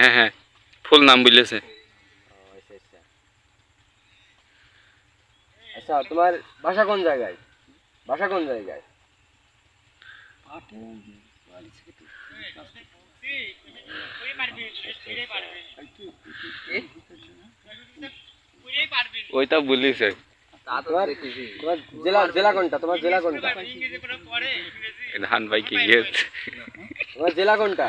হ্যাঁ হ্যাঁ ফুল নাম বলেছে ও, আচ্ছা আচ্ছা আচ্ছা তোমার বাসা কোন জায়গায় বাসা কোন জায়গায় ওইটা বলিছে তোমার তোমার জেলা জেলা কোনটা তোমার জেলা কোনটা ধান ভাই কি গিয়েছে তোমার জেলা কোনটা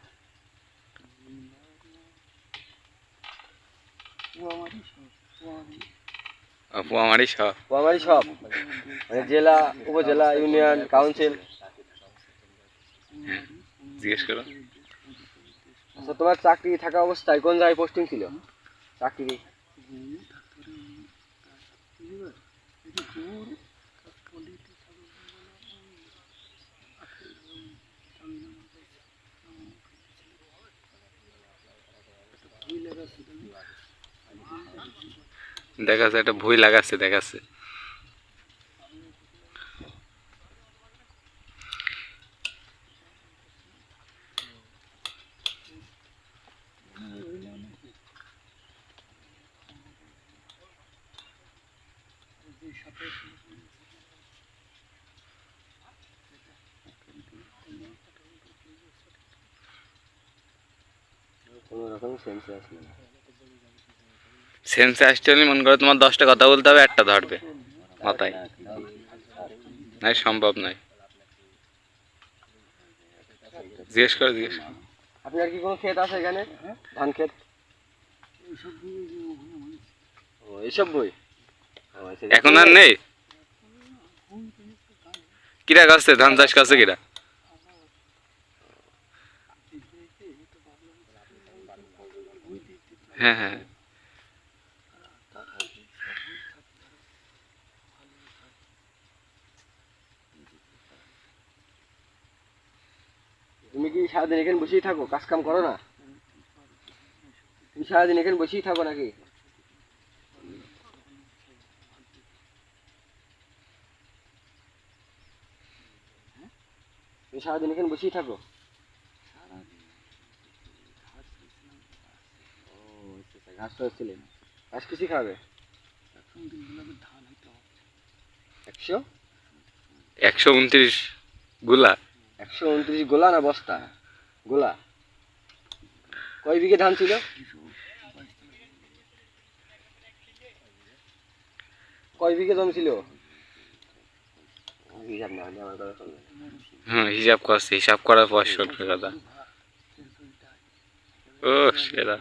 আমারই সব আমারই সব মানে জেলা উপজেলা ইউনিয়ন কাউন্সিল। জিজ্ঞেস করো। আচ্ছা তোমার চাকরি থাকা অবস্থায় কোন জায়গায় পোস্টিং ছিল? চাকরি। দেখাচ্ছে একটা ভুই লাগাচ্ছে দেখাচ্ছে। কোনো রকম সেন্স আসলে না। সেন্সে আসতে হলে মনে করো তোমার দশটা কথা বলতে হবে একটা ধরবে মাথায়। নাই সম্ভব নয় জিজ্ঞেস করো জিজ্ঞেস আপনার কি কোনো ক্ষেত আছে এখানে? ধান ক্ষেত? এইসব বই? আচ্ছা, এখন আর নেই? কিরা করছে ধান চাষ করছে কিরা? হ্যাঁ হ্যাঁ। কি সারাদিন এখানে বসেই থাকো কাজ কাম করো না। তুমি সারাদিন এখানে বসেই থাকো নাকি? সারাদিন এখানে বসেই থাকো। ঘাস খাওয়াচ্ছিলেন ঘাস কিছু খাবে? একশো? একশো উনত্রিশগুলা। একশো উনত্রিশ গোলা না বস্তা? গোলা। কয় বিঘে ধান ছিল? কয় বিঘে জমি ছিল? হিসাব। হ্যাঁ হিসাব করছে হিসাব করার পর সরকার কথা ও সেরা।